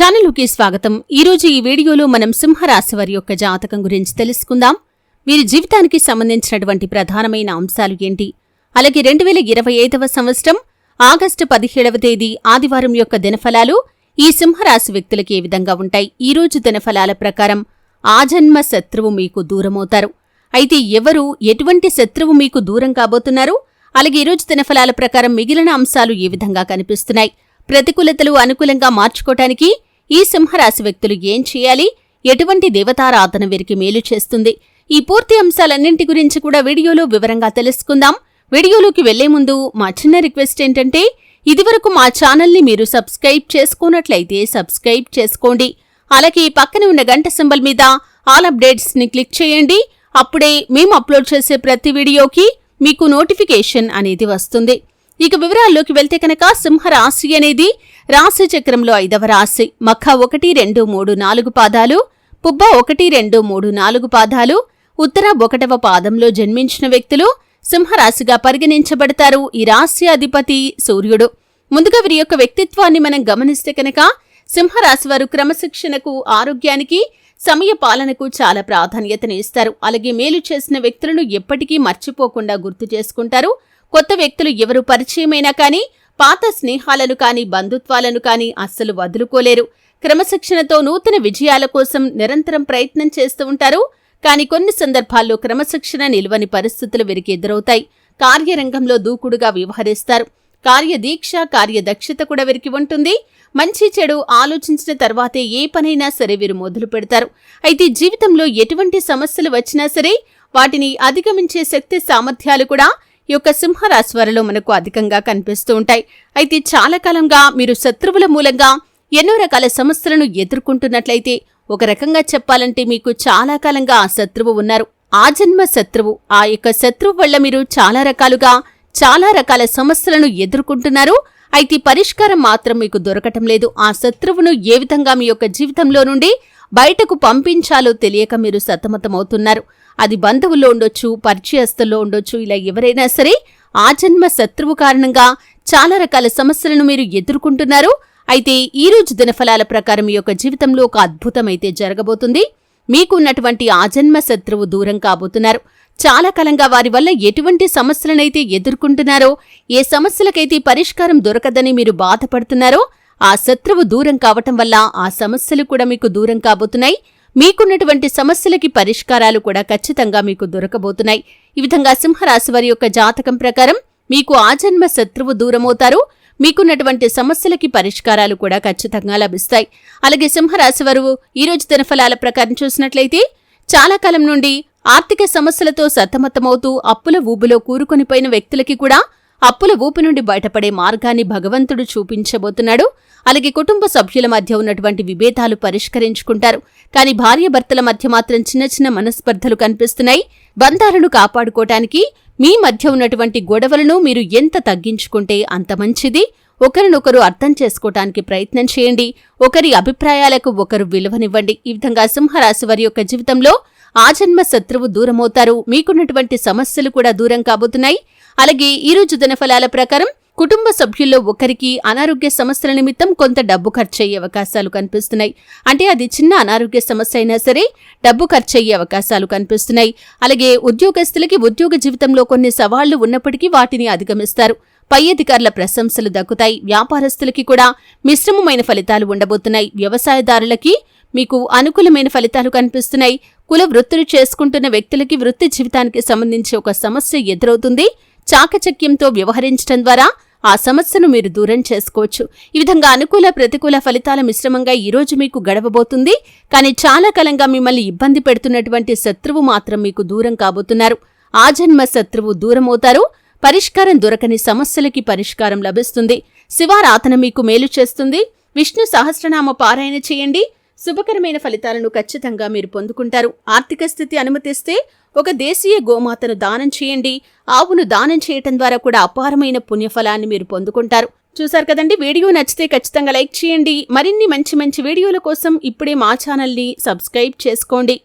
ఛానల్కి స్వాగతం. ఈరోజు ఈ వీడియోలో మనం సింహరాశి వారి యొక్క జాతకం గురించి తెలుసుకుందాం. వీరి జీవితానికి సంబంధించినటువంటి ప్రధానమైన అంశాలు ఏంటి? అలాగే రెండు వేల ఇరవై ఐదవ సంవత్సరం ఆగస్టు పదిహేడవ తేదీ ఆదివారం యొక్క దినఫలాలు ఈ సింహరాశి వ్యక్తులకి ఏ విధంగా ఉంటాయి? ఈ రోజు దినఫలాల ప్రకారం ఆజన్మ శత్రువు మీకు దూరమవుతారు. అయితే ఎవరు ఎటువంటి శత్రువు మీకు దూరం కాబోతున్నారు? అలాగే ఈ రోజు దినఫలాల ప్రకారం మిగిలిన అంశాలు ఏ విధంగా కనిపిస్తున్నాయి? ప్రతికూలతలు అనుకూలంగా మార్చుకోవటానికి ఈ సింహరాశి వ్యక్తులు ఏం చేయాలి? ఎటువంటి దేవతారాధన వీరికి మేలు చేస్తుంది? ఈ పూర్తి అంశాలన్నింటి గురించి కూడా వీడియోలో వివరంగా తెలుసుకుందాం. వీడియోలోకి వెళ్ళే ముందు మా చిన్న రిక్వెస్ట్ ఏంటంటే ఇదివరకు మా ఛానల్ని మీరు సబ్స్క్రైబ్ చేసుకున్నట్లయితే సబ్స్క్రైబ్ చేసుకోండి. అలాగే పక్కన ఉన్న గంట సింబల్ మీద ఆల్ అప్డేట్స్ని క్లిక్ చేయండి. అప్పుడే మేము అప్లోడ్ చేసే ప్రతి వీడియోకి మీకు నోటిఫికేషన్ అనేది వస్తుంది. ఇక వివరాల్లోకి వెళ్తే కనుక సింహరాశి అనేది రాశి చక్రంలో ఐదవ రాశి. మఖ ఒకటి రెండు మూడు నాలుగు పాదాలు పుబ్బ ఒకటి రెండు మూడు నాలుగు పాదాలు ఉత్తర ఒకటవ పాదంలో జన్మించిన వ్యక్తులు సింహరాశిగా పరిగణించబడతారు. ఈ రాశి అధిపతి సూర్యుడు. ముందుగా వీరి యొక్క వ్యక్తిత్వాన్ని మనం గమనిస్తే కనుక సింహరాశి వారు క్రమశిక్షణకు ఆరోగ్యానికి సమయ పాలనకు చాలా ప్రాధాన్యతను ఇస్తారు. అలాగే మేలు చేసిన వ్యక్తులను ఎప్పటికీ మర్చిపోకుండా గుర్తు చేసుకుంటారు. కొత్త వ్యక్తులు ఎవరు పరిచయమైనా కానీ పాత స్నేహాలను కానీ బంధుత్వాలను కానీ అస్సలు వదులుకోలేరు. క్రమశిక్షణతో నూతన విజయాల కోసం నిరంతరం ప్రయత్నం చేస్తూ ఉంటారు. కానీ కొన్ని సందర్భాల్లో క్రమశిక్షణ నిల్వని పరిస్థితులు వీరికి ఎదురవుతాయి. కార్యరంగంలో దూకుడుగా వ్యవహరిస్తారు. కార్యదీక్ష కార్యదక్షత కూడా వీరికి ఉంటుంది. మంచి చెడు ఆలోచించిన తర్వాతే ఏ పనైనా సరే వీరు మొదలు పెడతారు. అయితే జీవితంలో ఎటువంటి సమస్యలు వచ్చినా సరే వాటిని అధిగమించే శక్తి సామర్థ్యాలు కూడా యొక్క సింహరాశి వారిలో మనకు అధికంగా కనిపిస్తూ ఉంటాయి. అయితే చాలా కాలంగా మీరు శత్రువుల మూలంగా ఎన్నో రకాల సమస్యలను ఎదుర్కొంటున్నట్లయితే ఒక రకంగా చెప్పాలంటే మీకు చాలా కాలంగా ఆ శత్రువు ఉన్నారు. ఆ జన్మ శత్రువు ఆ యొక్క శత్రువు వల్ల మీరు చాలా రకాలుగా చాలా రకాల సమస్యలను ఎదుర్కొంటున్నారు. అయితే పరిష్కారం మాత్రం మీకు దొరకటం లేదు. ఆ శత్రువును ఏ విధంగా మీ యొక్క జీవితంలో నుండి బయటకు పంపించాలో తెలియక మీరు సతమతమవుతున్నారు. అది బంధువుల్లో ఉండొచ్చు పరిచయస్తుల్లో ఉండొచ్చు ఇలా ఎవరైనా సరే ఆ జన్మ శత్రువు కారణంగా చాలా రకాల సమస్యలను మీరు ఎదుర్కొంటున్నారు. అయితే ఈ రోజు దినఫలాల ప్రకారం మీ యొక్క జీవితంలో ఒక అద్భుతమైతే జరగబోతుంది. మీకున్నటువంటి ఆజన్మ శత్రువు దూరం కాబోతున్నారు. చాలా కాలంగా వారి వల్ల ఎటువంటి సమస్యలనైతే ఎదుర్కొంటున్నారో ఏ సమస్యలకైతే పరిష్కారం దొరకదని మీరు బాధపడుతున్నారో ఆ శత్రువు దూరం కావటం వల్ల ఆ సమస్యలు కూడా మీకు దూరం కాబోతున్నాయి. మీకున్నటువంటి సమస్యలకి పరిష్కారాలు కూడా ఖచ్చితంగా మీకు దొరకబోతున్నాయి. ఈ విధంగా సింహరాశి వారి యొక్క జాతకం ప్రకారం మీకు ఆజన్మ శత్రువు దూరమవుతారు. మీకున్నటువంటి సమస్యలకి పరిష్కారాలు కూడా ఖచ్చితంగా లభిస్తాయి. అలాగే సింహరాశి వారు ఈ రోజు దినఫలాల ప్రకారం చూసినట్లయితే చాలా కాలం నుండి ఆర్థిక సమస్యలతో సతమతమవుతూ అప్పుల ఊబులో కూరుకొనిపోయిన వ్యక్తులకి కూడా అప్పుల ఊపి నుండి బయటపడే మార్గాన్ని భగవంతుడు చూపించబోతున్నాడు. అలాగే కుటుంబ సభ్యుల మధ్య ఉన్నటువంటి విభేదాలు పరిష్కరించుకుంటారు. కానీ భార్యాభర్తల మధ్య మాత్రం చిన్న చిన్న మనస్పర్ధలు కనిపిస్తున్నాయి. బంధాలను కాపాడుకోవటానికి మీ మధ్య ఉన్నటువంటి గొడవలను మీరు ఎంత తగ్గించుకుంటే అంత మంచిది. ఒకరినొకరు అర్థం చేసుకోవటానికి ప్రయత్నం చేయండి. ఒకరి అభిప్రాయాలకు ఒకరు విలువనివ్వండి. ఈ విధంగా సింహరాశి వారి యొక్క జీవితంలో ఆజన్మ శత్రువు దూరమవుతారు. మీకున్నటువంటి సమస్యలు కూడా దూరం కాబోతున్నాయి. అలాగే ఈ రోజు దినఫలాల ప్రకారం కుటుంబ సభ్యుల్లో ఒకరికి అనారోగ్య సమస్యల నిమిత్తం కొంత డబ్బు ఖర్చయ్యే అవకాశాలు కనిపిస్తున్నాయి. అంటే అది చిన్న అనారోగ్య సమస్య అయినా సరే డబ్బు ఖర్చయ్యే అవకాశాలు కనిపిస్తున్నాయి. అలాగే ఉద్యోగస్తులకి ఉద్యోగ జీవితంలో కొన్ని సవాళ్ళు ఉన్నప్పటికీ వాటిని అధిగమిస్తారు. పై అధికారుల ప్రశంసలు దక్కుతాయి. వ్యాపారస్తులకి కూడా మిశ్రమమైన ఫలితాలు ఉండబోతున్నాయి. వ్యవసాయదారులకి మీకు అనుకూలమైన ఫలితాలు కనిపిస్తున్నాయి. కుల వృత్తులు చేసుకుంటున్న వ్యక్తులకి వృత్తి జీవితానికి సంబంధించి ఒక సమస్య ఎదురవుతుంది. చాకచక్యంతో వ్యవహరించడం ద్వారా ఆ సమస్యను మీరు దూరం చేసుకోవచ్చు. ఈ విధంగా అనుకూల ప్రతికూల ఫలితాల మిశ్రమంగా ఈ రోజు మీకు గడవబోతుంది. కానీ చాలా కాలంగా మిమ్మల్ని ఇబ్బంది పెడుతున్నటువంటి శత్రువు మాత్రం మీకు దూరం కాబోతున్నారు. ఆ జన్మ శత్రువు దూరమవుతారు. పరిష్కారం దొరకని సమస్యలకి పరిష్కారం లభిస్తుంది. శివారాధన మీకు మేలు చేస్తుంది. విష్ణు సహస్రనామ పారాయణ చేయండి. శుభకరమైన ఫలితాలను ఖచ్చితంగా మీరు పొందుకుంటారు. ఆర్థిక స్థితి అనుమతిస్తే ఒక దేశీయ గోమాతను దానం చేయండి. ఆవును దానం చేయటం ద్వారా కూడా అపారమైన పుణ్యఫలాన్ని మీరు పొందుకుంటారు. చూసారు కదండి? వీడియో నచ్చితే ఖచ్చితంగా లైక్ చేయండి. మరిన్ని మంచి మంచి వీడియోల కోసం ఇప్పుడే మా ఛానల్ని సబ్స్క్రైబ్ చేసుకోండి.